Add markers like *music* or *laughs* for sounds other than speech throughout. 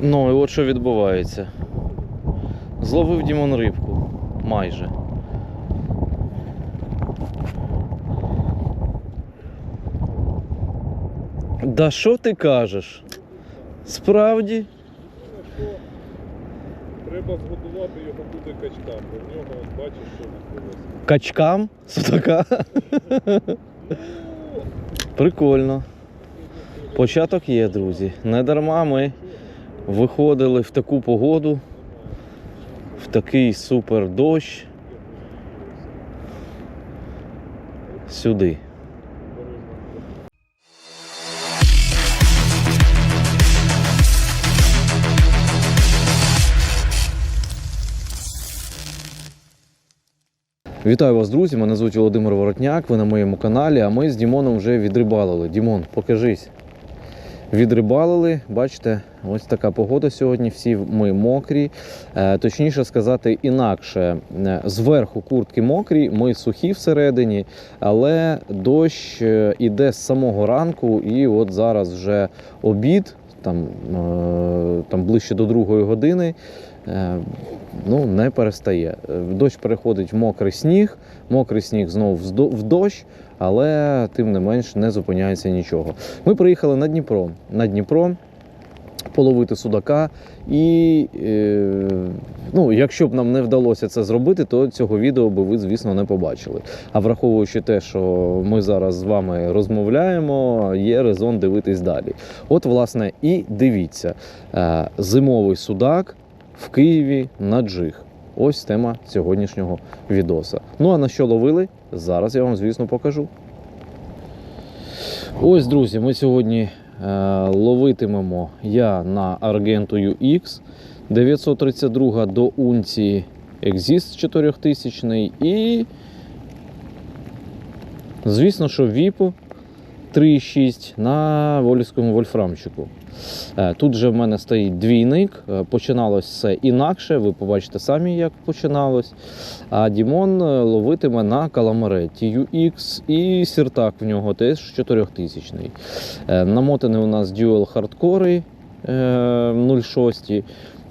Ну і от що відбувається. Зловив Дімон рибку. Майже. Да що ти кажеш? Справді? Треба згодувати його буде качкам, бо в нього бачиш, що відбулося. Качкам? *laughs* Судака? Прикольно. Початок є, друзі. Не дарма ми виходили в таку погоду, в такий супер дощ. Сюди. Вітаю вас, друзі! Мене звуть Володимир Воротняк. Ви на моєму каналі, а ми з Дімоном вже відрибалили. Дімон, покажись. Відрибалили, бачите, ось така погода сьогодні. Всі ми мокрі. Е, точніше сказати, інакше. Е, Зверху куртки мокрі, ми сухі всередині, але дощ е, іде з самого ранку, і от зараз вже обід, там, там ближче до другої години. Ну, не перестає. Дощ переходить в мокрий сніг, мокрий сніг знову в дощ, але тим не менш не зупиняється нічого. Ми приїхали на Дніпро. На Дніпро половити судака. І е, ну, якщо б нам не вдалося це зробити, то цього відео би ви, звісно, не побачили. А враховуючи те, що ми зараз з вами розмовляємо, є резон дивитись далі. От, власне, і дивіться: е, зимовий судак в Києві на джиг. Ось тема сьогоднішнього відоса. Ну а на що ловили? Зараз я вам, звісно, покажу. Ось, друзі, ми сьогодні е, ловитимемо я на Argento UX 932 до унції Exist 4000 і, звісно, що Віпо 3,6 на волівському вольфрамчику. Е, Тут же в мене стоїть двійник. Е, Починалось все інакше. Ви побачите самі, як починалось. А Дімон е, ловитиме на каламареті UX і сіртак в нього теж 4000. Е, Намотаний у нас Dual Hardcore е, 06.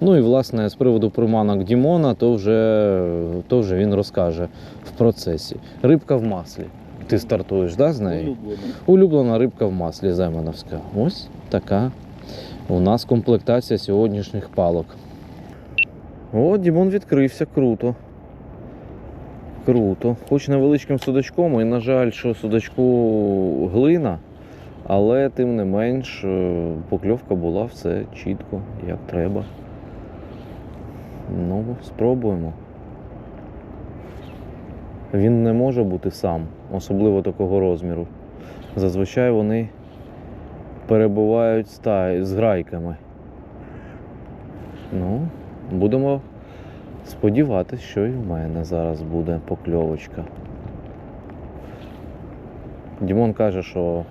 Ну і власне з приводу приманок Дімона, то вже, то вже він розкаже в процесі. Рибка в маслі. Ти стартуєш да, з нею? Улюблено. Улюблена рибка в маслі Земановська. Ось така у нас комплектація сьогоднішніх палок. О, Дімон відкрився круто. Круто. Хоч невеличким судачком, і на жаль, що судачку глина, але тим не менш е, покльовка була все чітко, як треба. Ну, спробуємо. Він не може бути сам, особливо такого розміру. Зазвичай вони перебувають з грайками. Ну, будемо сподіватися, що і в мене зараз буде покльовочка. Дімон каже, що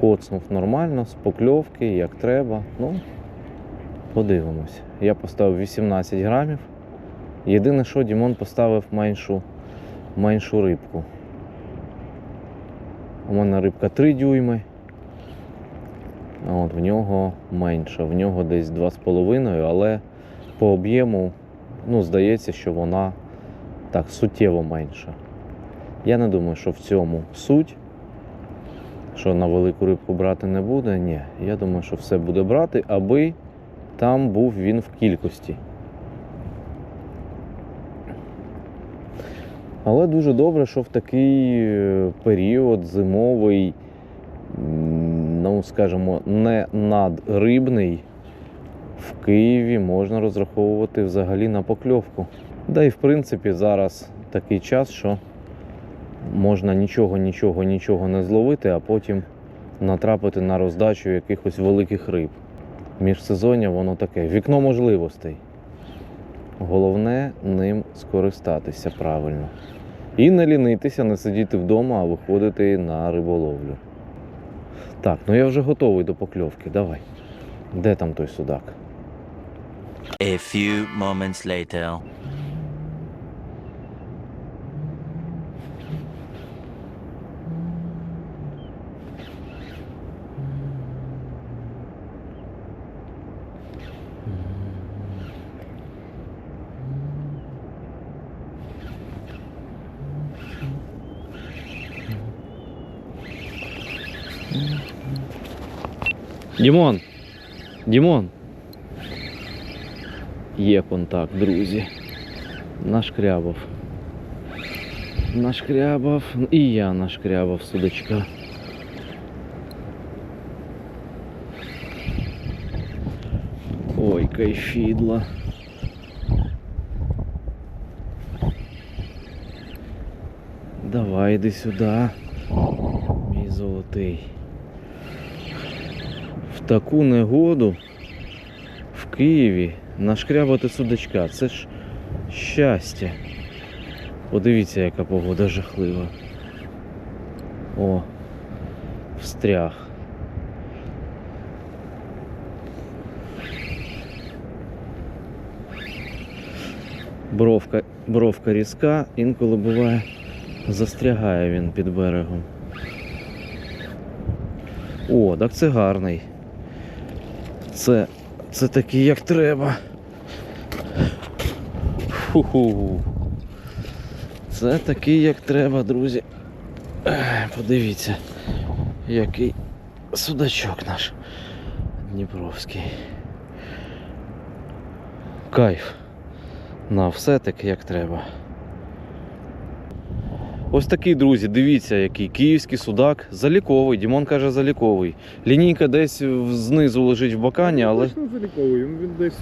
коцнув нормально, з покльовки, як треба. Ну, подивимось. Я поставив 18 грамів. Єдине, що Дімон поставив меншу, меншу рибку. У мене рибка 3 дюйми. А от в нього менша, в нього десь 2,5, але по об'єму ну, здається, що вона так суттєво менша. Я не думаю, що в цьому суть, що на велику рибку брати не буде. Ні, я думаю, що все буде брати, аби там був він в кількості. Але дуже добре, що в такий е, період зимовий, ну скажімо, не надрибний, в Києві можна розраховувати взагалі на покльовку. Да і в принципі зараз такий час, що можна нічого, нічого, нічого не зловити, а потім натрапити на роздачу якихось великих риб. Міжсезоння воно таке, вікно можливостей. Головне ним скористатися правильно. І не лінитися, не сидіти вдома, а виходити на риболовлю. Так, ну я вже готовий до покльовки. Давай. Де там той судак? A few moments later. Дімон! Дімон! Є контакт, друзі. Нашкрябав. Нашкрябав. І я нашкрябав судачка. Ой, кайфідла. Давай іди сюди, мій золотий. В таку негоду в Києві нашкрябати судачка. Це ж щастя. Подивіться, яка погода жахлива. О, встряг. Бровка, бровка різка, інколи буває застрягає він під берегом. О, так це гарний. Це, це такий, як треба. Фу-ху. Це такий, як треба, друзі. Подивіться, який судачок наш Дніпровський. Кайф. На все таки як треба. Ось такий, друзі, дивіться, який київський судак, заліковий. Дімон каже, заліковий. Лінійка десь знизу лежить в бакані, але. Точно заліковий, він, десь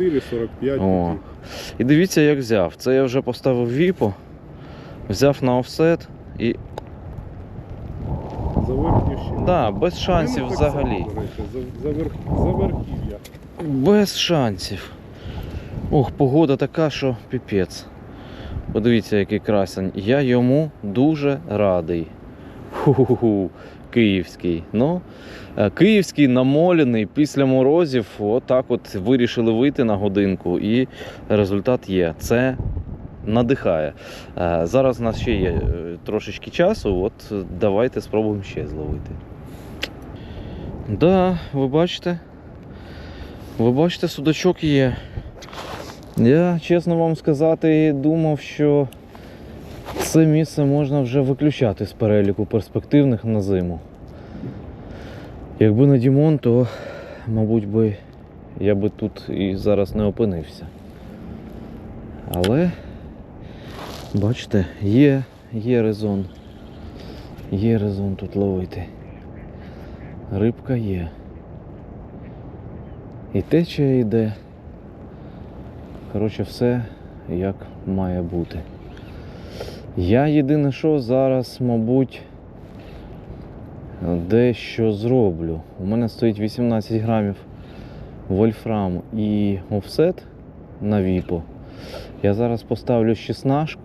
44-45. О. І дивіться, як взяв. Це я вже поставив віпо, взяв на офсет і. За верхню ще. Да, без шансів взагалі. само, речі, За, за, верх, за верхів'я. Без шансів. Ох, погода така, що піпець. Подивіться, який красень. Я йому дуже радий. Ху-ху-ху. Київський. Ну, е, київський намолений після морозів. Отак от вирішили вийти на годинку, і результат є. Це надихає. Е, Зараз у нас ще є е, трошечки часу. От давайте спробуємо ще зловити. Да, ви бачите? Ви бачите, судачок є. Я, чесно вам сказати, думав, що це місце можна вже виключати з переліку перспективних на зиму. Якби не Дімон, то, мабуть, би я би тут і зараз не опинився. Але, бачите, є, є резон. Є резон тут ловити. Рибка є. І течія йде. Коротше, все як має бути. Я єдине, що зараз, мабуть, дещо зроблю. У мене стоїть 18 грамів вольфрам і офсет на віпо. Я зараз поставлю 16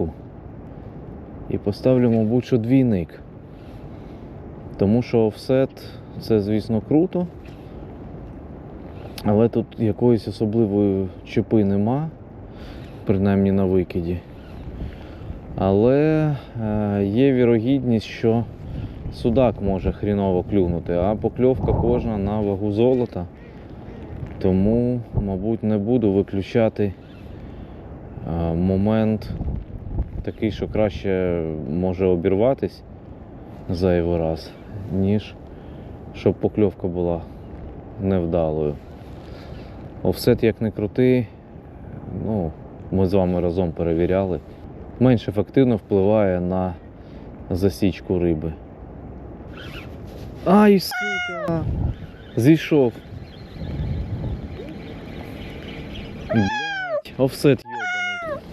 і поставлю, мабуть, що двійник. Тому що офсет це, звісно, круто. Але тут якоїсь особливої чіпи нема, принаймні на викиді. Але е, є вірогідність, що судак може хріново клюнути, а покльовка кожна на вагу золота. Тому, мабуть, не буду виключати е, момент такий, що краще може обірватись зайвий раз, ніж щоб покльовка була невдалою. Офсет як не крутий, ну, ми з вами разом перевіряли, менш ефективно впливає на засічку риби. Ай, сука! Зійшов. Блять, офсет йобаний.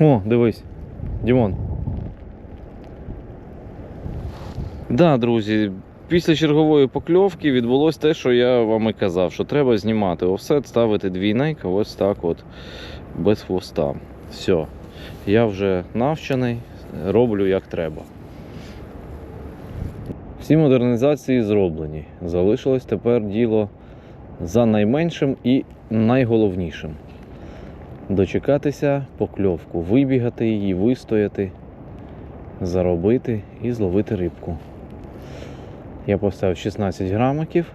О, дивись, Дімон. Да, друзі, після чергової покльовки відбулось те, що я вам і казав, що треба знімати офсет, ставити двійник, ось так от, без хвоста. Все. Я вже навчений, роблю як треба. Всі модернізації зроблені. Залишилось тепер діло за найменшим і найголовнішим. Дочекатися покльовку, вибігати її, вистояти, заробити і зловити рибку. Я поставив 16 грамиків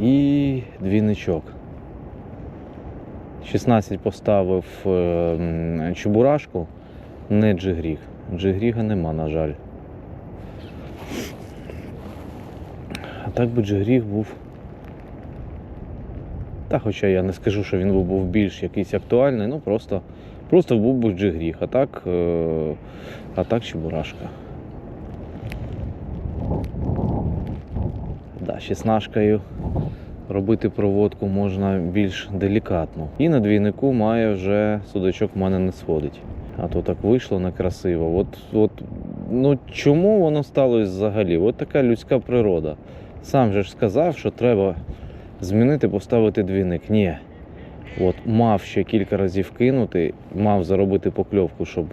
і двійничок. 16 поставив е, м, чебурашку не джигріг. Джигріга нема, на жаль. А так би джигріг був. Та хоча я не скажу, що він був більш якийсь актуальний, ну просто, просто був би джигріг, а так, е, а так чебурашка. Да, шістнашкою робити проводку можна більш делікатно. І на двійнику має вже судачок в мене не сходить. А то так вийшло некрасиво. От, от, ну чому воно сталося взагалі? От така людська природа. Сам же ж сказав, що треба змінити, поставити двійник. Ні. От мав ще кілька разів кинути, мав заробити покльовку, щоб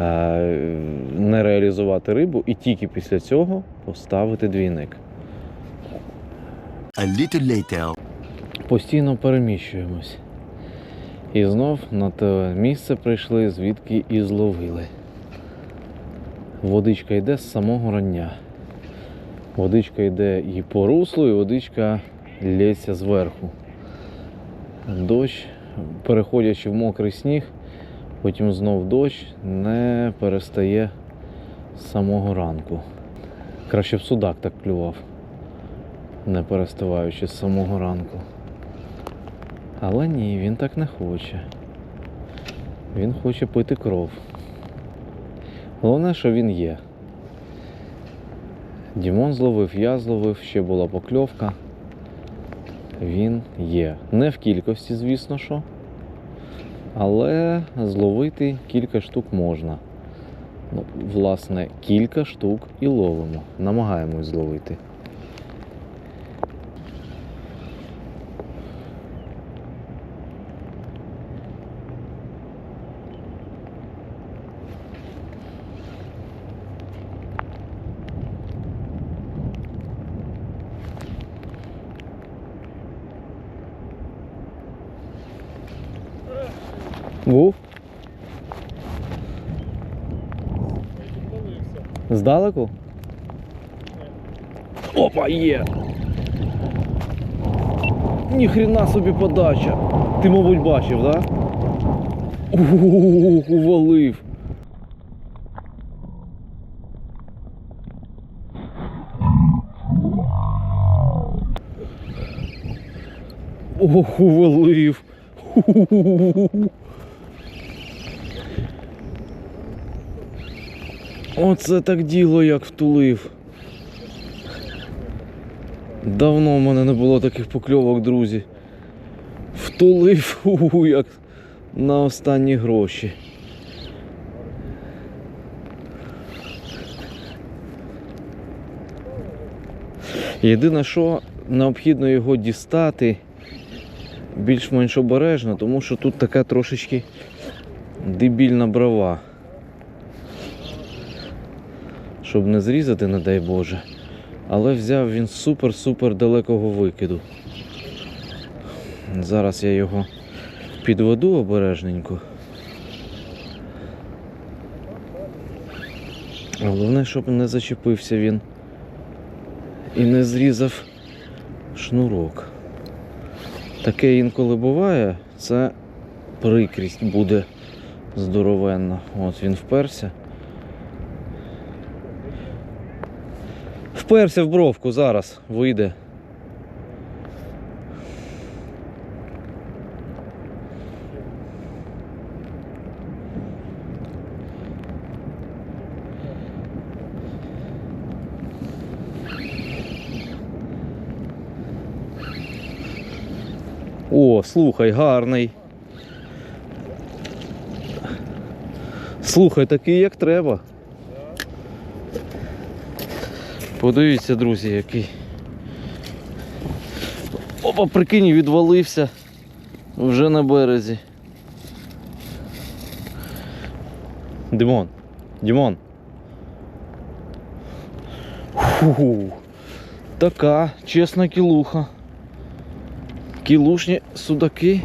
е, не реалізувати рибу, і тільки після цього поставити двійник. A little later. Постійно переміщуємось. І знов на те місце прийшли, звідки і зловили. Водичка йде з самого рання. Водичка йде і по руслу, і водичка лється зверху. Дощ, переходячи в мокрий сніг, потім знов дощ не перестає з самого ранку. Краще б судак так клював не переставаючи з самого ранку. Але ні, він так не хоче. Він хоче пити кров. Головне, що він є. Дімон зловив, я зловив, ще була покльовка. Він є. Не в кількості, звісно що. Але зловити кілька штук можна. Ну, власне, кілька штук і ловимо. Намагаємось зловити. Був? Здалеку? Опа, є! Ніхрена собі подача. Ти, мабуть, бачив, так? Да? Ух, увалив. Ох, увалив. Оце так діло як втулив. Давно в мене не було таких покльовок, друзі. Втулив *laughs* у, як на останні гроші. Єдине, що необхідно його дістати більш-менш обережно, тому що тут така трошечки дебільна брова. Щоб не зрізати, не дай Боже. Але взяв він супер-супер далекого викиду. Зараз я його підведу обережненько. Головне, щоб не зачепився він і не зрізав шнурок. Таке інколи буває, це прикрість буде здоровенна. От він вперся. Вперся в бровку зараз вийде. О, слухай, гарний. Слухай, такий як треба. Подивіться, друзі, який. Опа, прикинь, відвалився вже на березі. Димон, Дімон. Фу, така чесна кілуха. Кілушні судаки.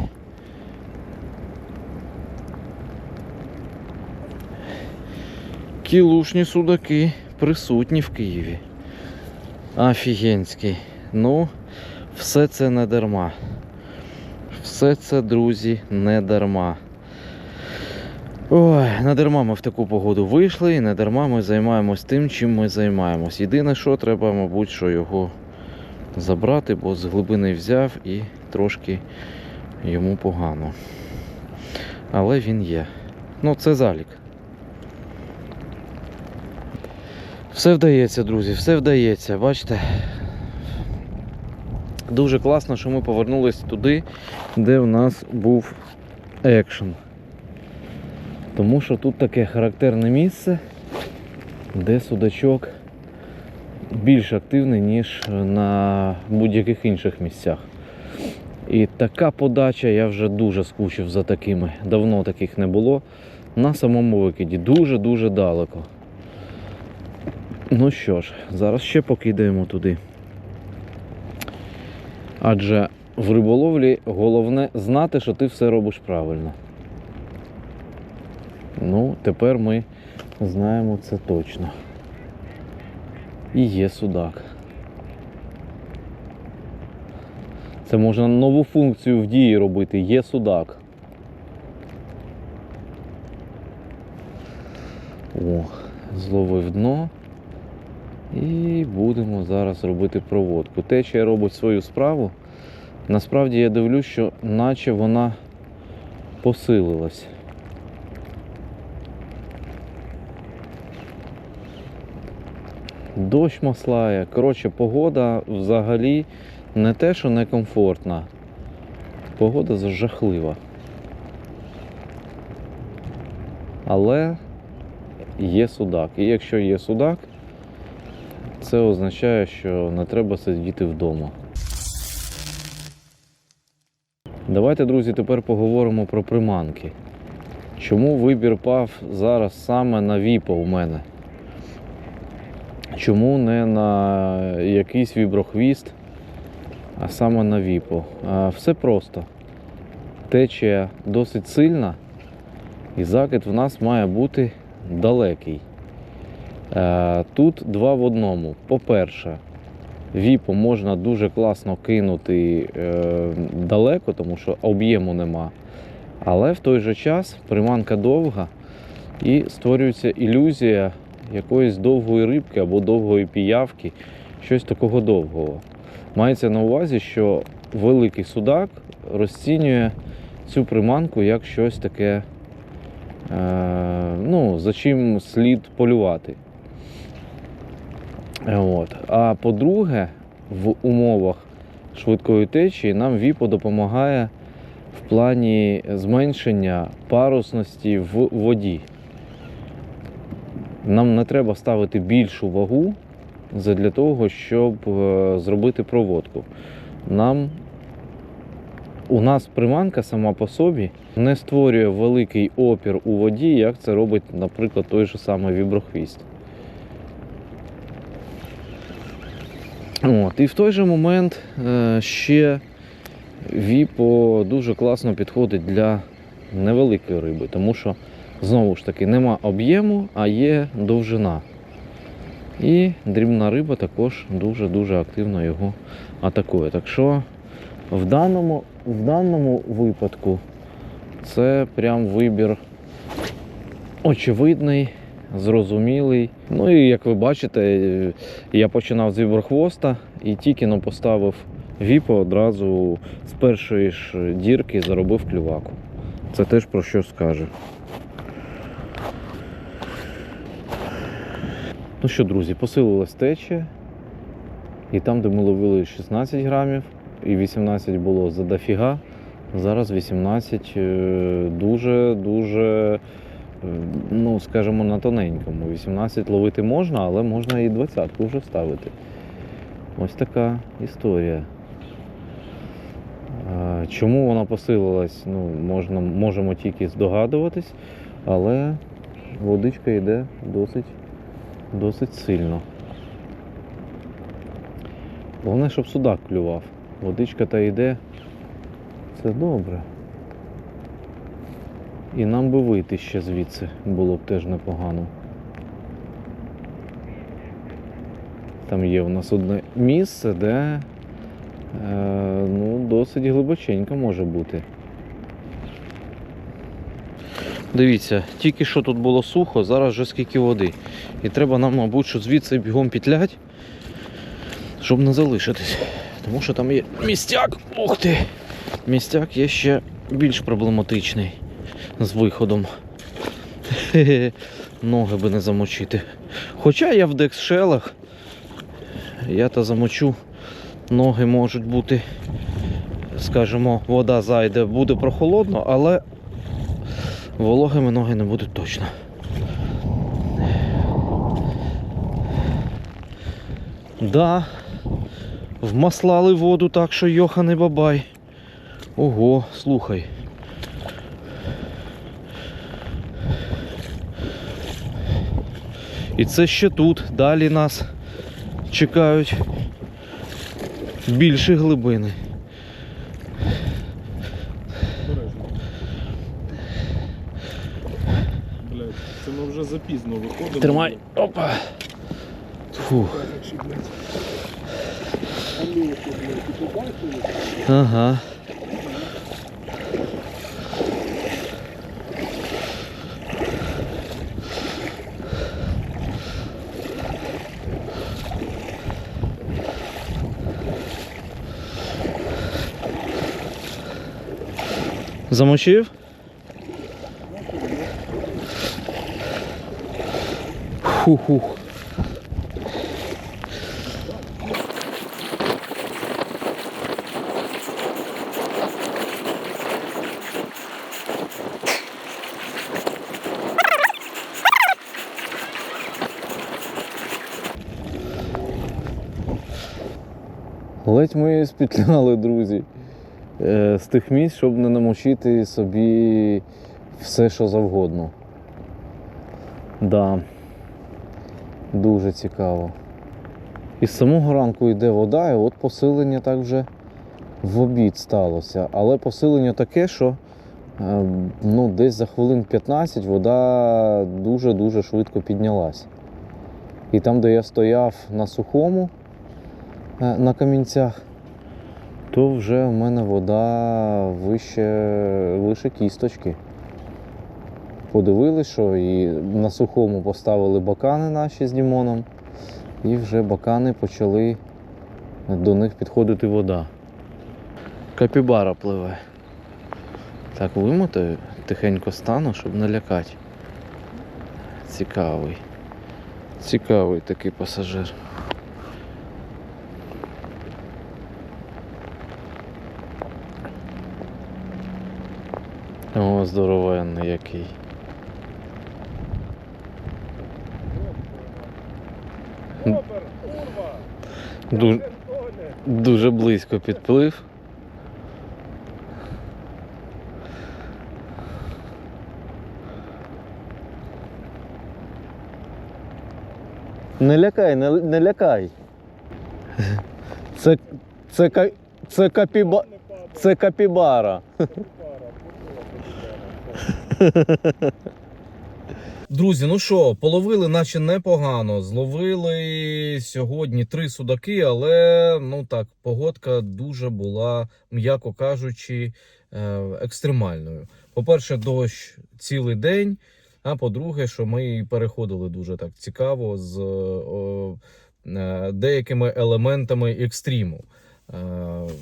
Кілушні судаки присутні в Києві. Офігенський. Ну, все це не дарма. Все це, друзі, не дарма. Ой, не дарма ми в таку погоду вийшли, і не дарма ми займаємось тим, чим ми займаємось. Єдине, що треба, мабуть, що його забрати, бо з глибини взяв і трошки йому погано. Але він є. Ну, це залік. Все вдається, друзі, все вдається. Бачите? Дуже класно, що ми повернулись туди, де в нас був екшен. Тому що тут таке характерне місце, де судачок більш активний, ніж на будь-яких інших місцях. І така подача, я вже дуже скучив за такими. Давно таких не було. На самому викиді. Дуже-дуже далеко. Ну що ж, зараз ще покидаємо туди. Адже в риболовлі головне знати, що ти все робиш правильно. Ну, тепер ми знаємо це точно. І є судак. Це можна нову функцію в дії робити. Є судак. О, зловив дно. І будемо зараз робити проводку. Течія робить свою справу. Насправді я дивлюсь, що наче вона посилилась. Дощ маслає. Коротше, погода взагалі не те, що некомфортна. Погода жахлива. Але є судак. І якщо є судак, це означає, що не треба сидіти вдома. Давайте, друзі, тепер поговоримо про приманки. Чому вибір пав зараз саме на віпа у мене? Чому не на якийсь віброхвіст, а саме на віпо? Все просто. Течія досить сильна, і закид в нас має бути далекий. Е, Тут два в одному. По-перше, віпо можна дуже класно кинути е, далеко, тому що об'єму нема. Але в той же час приманка довга і створюється ілюзія якоїсь довгої рибки або довгої піявки, щось такого довгого. Мається на увазі, що великий судак розцінює цю приманку як щось таке, е, ну, за чим слід полювати. От. А по-друге, в умовах швидкої течії нам віпо допомагає в плані зменшення парусності в воді. Нам не треба ставити більшу вагу для того, щоб е, зробити проводку. Нам у нас приманка сама по собі не створює великий опір у воді, як це робить, наприклад, той же самий віброхвіст. От, і в той же момент е, ще віпо дуже класно підходить для невеликої риби, тому що знову ж таки нема об'єму, а є довжина. І дрібна риба також дуже-дуже активно його атакує. Так що в даному, в даному випадку це прям вибір очевидний, зрозумілий. Ну і як ви бачите, я починав з віброхвоста і тільки но поставив віпо, одразу з першої ж дірки заробив клюваку. Це теж про що скаже. Ну що, друзі, посилилась течія. І там, де ми ловили 16 грамів, і 18 було за дофіга. Зараз 18 е, дуже-дуже, ну, скажімо, на тоненькому. 18 ловити можна, але можна і 20 вже ставити. Ось така історія. Чому вона посилилась, ну, можна, можемо тільки здогадуватись, але водичка йде досить, досить сильно. Головне, щоб судак клював. Водичка та йде. Це добре. І нам би вийти ще звідси було б теж непогано. Там є у нас одне місце, де е, ну, досить глибоченько може бути. Дивіться, тільки що тут було сухо, зараз вже скільки води. І треба нам, мабуть, що звідси бігом пітлять, щоб не залишитись. Тому що там є містяк. Ух ти! Містяк є ще більш проблематичний з виходом. *laughs* Ноги би не замочити. Хоча я в декшелах, я то замочу, ноги можуть бути, скажімо, вода зайде, буде прохолодно, але вологими ноги не будуть точно. Да, вмаслали воду так, що йоханий бабай. Ого, слухай. І це ще тут. Далі нас чекають більші глибини. Блядь, це ми вже запізно виходимо. Тримай. Опа. Фух. Ага. Замочив? Фух-фух. Ледь ми спітляли, друзі, з тих місць, щоб не намочити собі все, що завгодно. Да. Дуже цікаво. І з самого ранку йде вода, і от посилення так вже в обід сталося. Але посилення таке, що е, ну, десь за хвилин 15 вода дуже-дуже швидко піднялась. І там, де я стояв на сухому, е, на камінцях, то вже в мене вода вище, вище кісточки. Подивились, що і на сухому поставили бакани наші з Дімоном, і вже бакани почали до них підходити вода. Капібара пливе. Так, вимотаю, тихенько стану, щоб не лякати. Цікавий. Цікавий такий пасажир. О, здоровенний який. Дуже, дуже близько підплив. Не лякай, не, не лякай. Це, це, ка- це, капіба, це капібара. Друзі, ну що, половили наче непогано. Зловили сьогодні три судаки, але ну так, погодка дуже була, м'яко кажучи, е, екстремальною. По-перше, дощ цілий день. А по-друге, що ми переходили дуже так цікаво з о, е, деякими елементами екстриму. Е,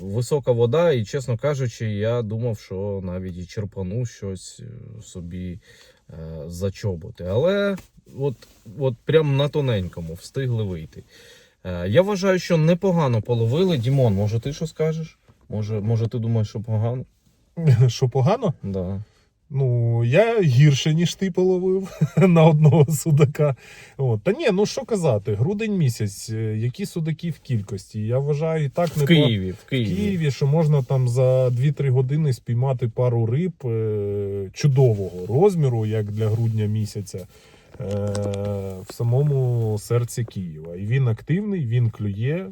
Висока вода, і, чесно кажучи, я думав, що навіть і черпану щось е, собі зачоботи. за чоботи. Але от, от прям на тоненькому встигли вийти. Е, Я вважаю, що непогано половили. Дімон, може ти що скажеш? Може, може ти думаєш, що погано? *laughs* Що погано? Да. Ну, я гірше, ніж ти половив *laughs* на одного судака. От. Та ні, ну що казати, грудень місяць, е, які судаки в кількості. Я вважаю, і так В не Києві, в в Києві. Києві, що можна там за 2-3 години спіймати пару риб е, чудового розміру, як для грудня місяця, е, в самому серці Києва. І він активний, він клює.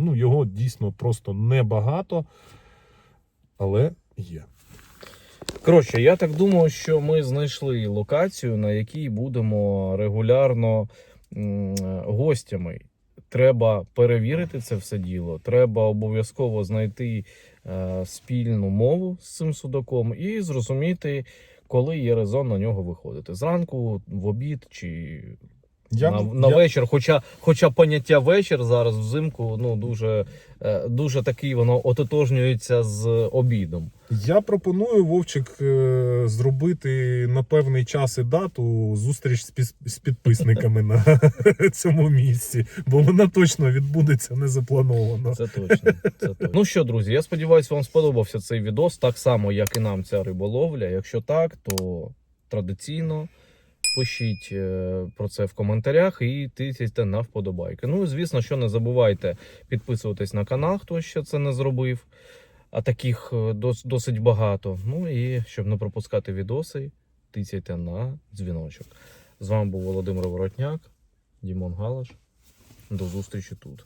Ну, його дійсно просто небагато, але є. Коротше, я так думаю, що ми знайшли локацію, на якій будемо регулярно гостями. Треба перевірити це все діло. Треба обов'язково знайти е, спільну мову з цим судаком і зрозуміти, коли є резон на нього виходити? Зранку, в обід чи Я, на, на я, вечір. Хоча, хоча поняття вечір зараз взимку ну дуже, е, дуже такий воно ототожнюється з обідом. я пропоную Вовчик е, зробити на певний час і дату зустріч з, підписниками на *laughs* цьому місці, бо вона точно відбудеться незаплановано. Це точно. Це точно. Ну що, друзі, я сподіваюся, вам сподобався цей відос, так само, як і нам ця риболовля. Якщо так, то традиційно пишіть е, про це в коментарях і тисяйте на вподобайки. Ну звісно, що не забувайте підписуватись на канал, хто ще це не зробив. А таких е, досить багато. Ну і щоб не пропускати відоси, тисяйте на дзвіночок. З вами був Володимир Воротняк, Дімон Галаш. До зустрічі тут.